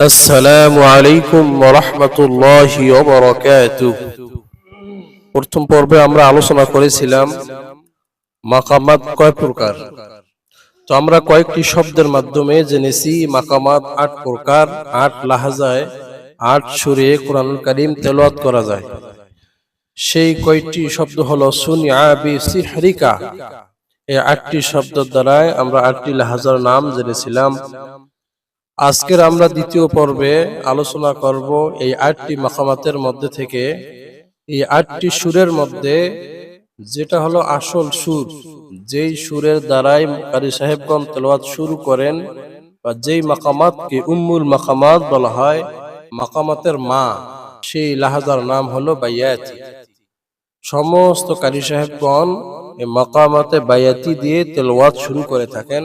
আসসালামু আলাইকুম রহমতুল্লাহি প্রথম পর্বে আমরা আলোচনা করেছিলাম মাকামাত কয় প্রকার? তো আমরা কয়েকটি শব্দের মাধ্যমে জেনেছি মাকামাত আট প্রকার, আট লাহাজায়, আট সুরে কোরআনুল কারিম তেলাওয়াত করা যায়। সেই কয়টি শব্দ হলো সুনিয়া বি সিহরিকা। এই আটটি শব্দের দ্বারাই আমরা আটটি লাহাজার নাম জেনেছিলাম। আজকের আমরা দ্বিতীয় পর্বে আলোচনা করব এই আটটি মাকামাতের মধ্যে থেকে। এই আটটি সুরের মধ্যে যেটা হলো আসল সুর, যেই সুরের দ্বারাই কারি সাহেবগণ তেলাওয়াত শুরু করেন বা যেই মাকামাতকে উম্মুল মাকামাত বলা হয় মাকামাতের মা, সেই লাহাজার নাম হলো বাইয়াতি। সমস্ত কারি সাহেবগণ মাকামাতে বায়াতি দিয়ে তেলাওয়াত শুরু করে থাকেন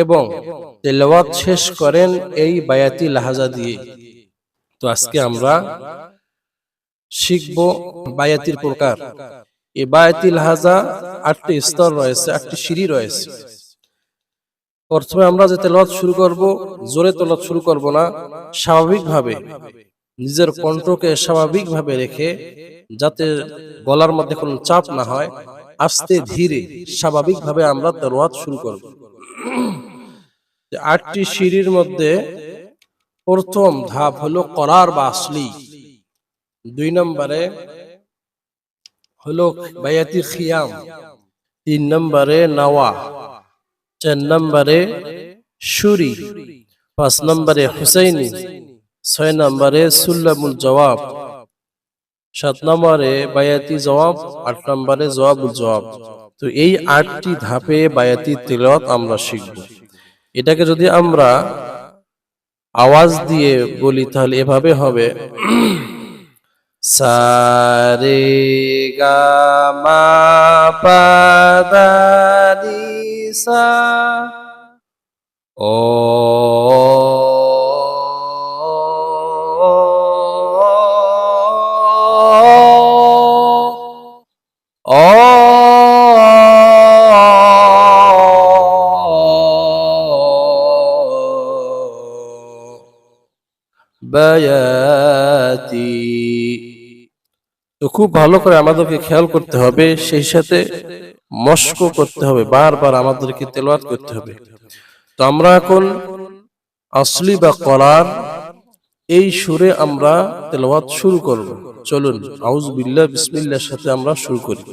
এবং তেলাওয়াত শেষ করেন এই বায়াতি লাহাজা দিয়ে। তো আজকে আমরা শিখব বায়াতির প্রকার। এই বায়াতি লাহাজা আটটি স্তর রয়েছে, আটটি সিঁড়ি রয়েছে। প্রথমে আমরা যে তেলাওয়াত শুরু করব, জোরে তেলাওয়াত শুরু করব না, স্বাভাবিকভাবে, নিজের কণ্ঠকে স্বাভাবিকভাবে রেখে যাতে গলার মধ্যে কোনো চাপ না হয় আস্তে ধীরে, স্বাভাবিকভাবে আমরা তেলাওয়াত শুরু করব। আটটি সিঁড়ির মধ্যে প্রথম ধাপ হলো করার বা আসলি। দুই নম্বরে হলো বায়াতি খিয়াম। তিন নম্বরে নাওয়া। চার নম্বরে সুরি। পাঁচ নম্বরে হুসাইনি। ছয় নম্বরে সুল্লামুল জবাব। সাত নম্বরে, বায়াতি জবাব, আট নম্বরে জবাবুল জবাব। তো এই আটটি ধাপে বায়াতি তিলত আমরা শিখব। এটাকে যদি আমরা আওয়াজ দিয়ে বলি, তাহলে এভাবে হবে। সারে গা মা পা দা নি সা, ও বায়াতি তো খুব ভালো করে আমাদেরকে খেয়াল করতে হবে সেই সাথে মস্ক করতে হবে বারবার আমাদেরকে তেলাওয়াত করতে হবে তো আমরা এখন আসলি বা করার এই সুরে আমরা তেলাওয়াত শুরু করব চলুন আউজ বিল্লাহ বিসমিল্লাহর সাথে আমরা শুরু করি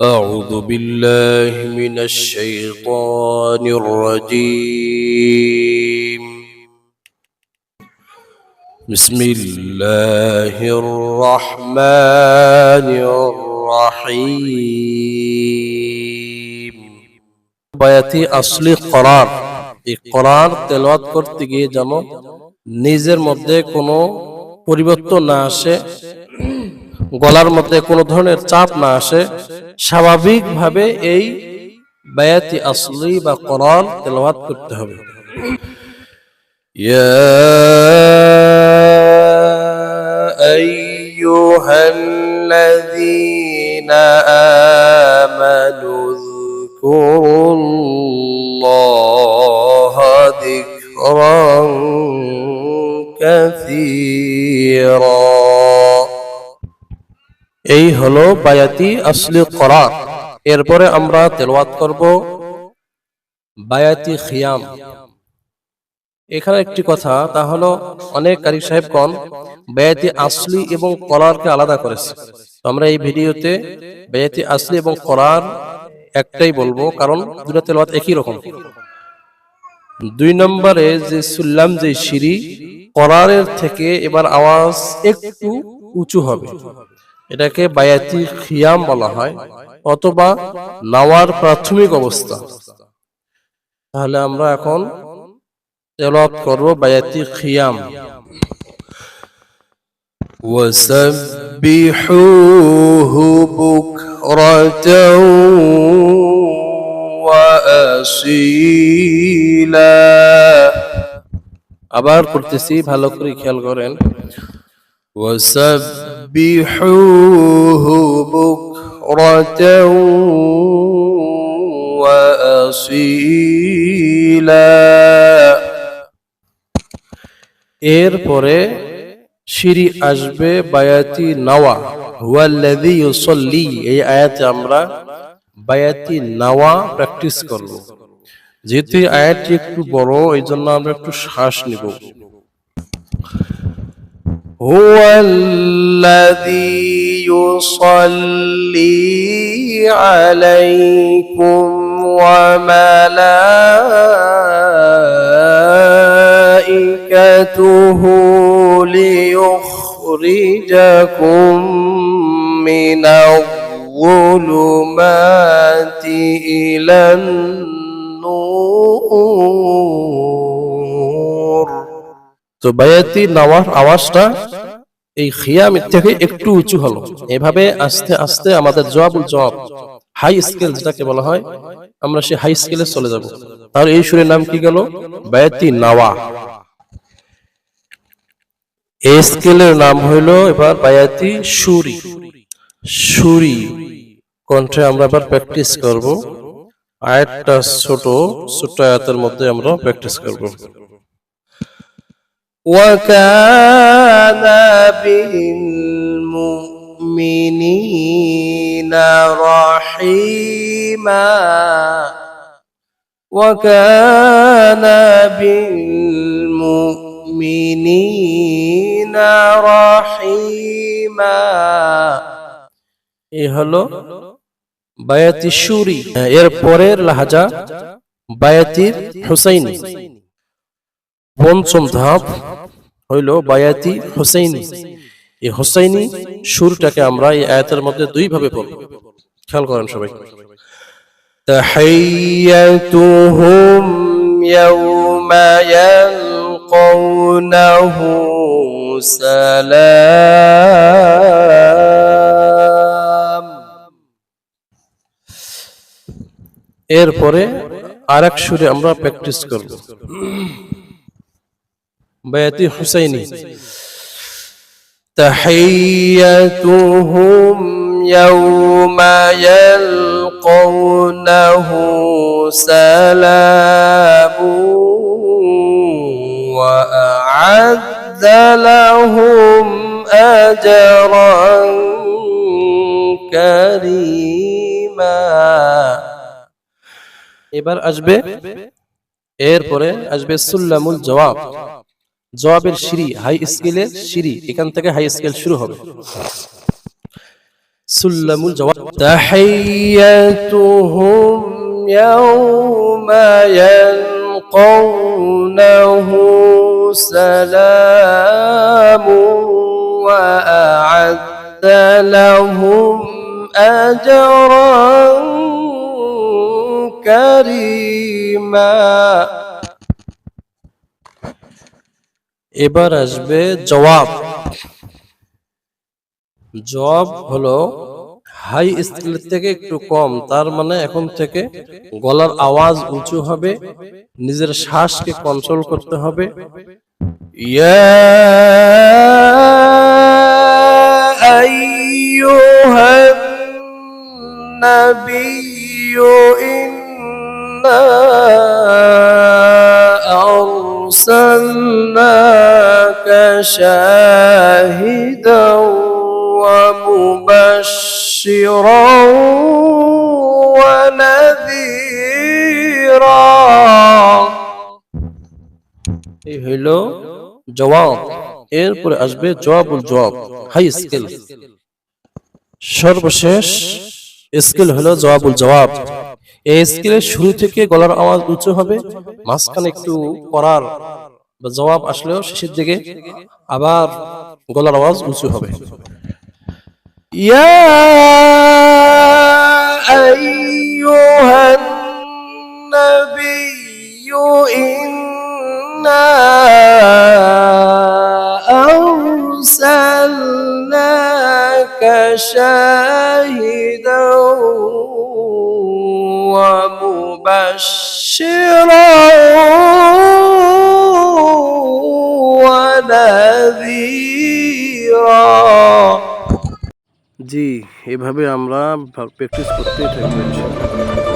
أعوذ بالله من الشيطان الرجيم بسم الله الرحمن الرحيم বায়াতি আসলি করার এই করার তেলাওয়াত করতে গিয়ে যেন নিজের মধ্যে কোনো পরিবর্তন না আসে গলার মধ্যে কোনো ধরনের চাপ না আসে স্বাভাবিকভাবে এই বায়াতি আসলি বা করার তেলাওয়াত করতে হবে يا أيها الذين آمنوا اذكروا الله ذكرا كثيرا এই হলো বায়াতি আসলি করার এরপরে আমরা তেলাওয়াত করব বায়াতি খিয়াম এখানে একটি কথা, তা হলো অনেক কারি সাহেবগণ বেয়াতি আসলি এবং করারকে আলাদা করেছে। আমরা এই ভিডিওতে বেয়াতি আসলি এবং করার একটাই বলব, কারণ দুটো তেলাওয়াত একই রকম। দুই নম্বরে যে সুল্লাম যে সিঁড়ি করারের থেকে এবার আওয়াজ একটু উঁচু হবে। এটাকে বায়াতি খিয়াম বলা হয়, অথবা নাওয়ার প্রাথমিক অবস্থা। তাহলে আমরা এখন তেলাওয়াত করব বায়াতি খিয়াম وسبحوه بكرة وأصيلا আবার করতেছি ভালো করে খেয়াল করেন وسبحوه بكرة وأصيلا এরপরে সিঁড়ি আসবে বায়াতি নাওয়া হুয়াল্লাযী ইউসাল্লি এই আয়াতে আমরা বায়াতি নাওয়া প্র্যাকটিস করব যেহেতু এই আয়াতটি একটু বড় এই জন্য আমরা একটু শ্বাস নিব هو الذي يصلي عليكم وملائكته ليخرجكم من الظلمات إلى النور তো বায়াতি নাওয়ার আওয়াজটা এই খিয়ামের থেকে একটু উঁচু হলো এভাবে আস্তে আস্তে আমাদের জবাবুল জবাব হাই স্কেল যেটাকে বলা হয় আমরা সেই হাই স্কেলে চলে যাব তাহলে এই সুরের নাম কি গেল বায়াতি নাওয়া এই স্কেলের নাম হইল এবার বায়াতি সুরি সুরি কণ্ঠে আমরা এবার প্র্যাকটিস করব আয়াতটা ছোট ছোট আয়াতের মধ্যে আমরা প্র্যাকটিস করব وكان بالمؤمنين رحيما وكان بالمؤمنين رحيما এ হলো বায়াতি সুরি এর পরের লাহাজা বায়াতির হুসাইনি পঞ্চম ধাপ হইল বায়াতি হুসাইনি এই হুসাইনি সুরটাকে আমরা এই আয়াতের মধ্যে দুই ভাবে পড়ব খেয়াল করেন সবাই تحيتهم يوم يلقونه سلام এরপরে আর এক সুরে আমরা প্র্যাকটিস করব بياتي حسيني تحيتهم يوم يلقونه سلام وأعد لهم أجرا كريما এবার আসবে এরপরে আসবে সুল্লামুল জবাব জবাবের সিঁড়ি হাই স্কেলের সিঁড়ি এখান থেকে হাই স্কেল শুরু হবে সুল্লামুল জবাব তাহিয়াতুহুম ইয়াউমা ইয়ালকাউনাহু সালামু ওয়া আ'আদ্দা লাহুম আজরান কারীমা এবার আসবে জবাব। জবাব হলো হাই স্কেল থেকে একটু কম তার মানে এখন থেকে গলার আওয়াজ উঁচু হবে নিজের শ্বাসকে কন্ট্রোল করতে হবে ইয়া আইয়ুহান নাবিয়্যু ইন্না أرسلناك شاهدا ومبشرا ونذيرا এই হইল জবাব এরপরে আসবে জবাবুল জবাব হাই স্কেল সর্বশেষ স্কেল হলো জবাবুল জবাব এই স্কেলের শুরু থেকে গলার আওয়াজ উঁচু হবে মাঝখানে একটু করার বা জবাব আসলেও শেষের দিকে আবার গলার আওয়াজ উঁচু হবে يا أيها النبي إنا أرسلناك شاهدا ومبشرا ونذيرا. জি এভাবে আমরা প্র্যাকটিস করতেই ইনশাআল্লাহ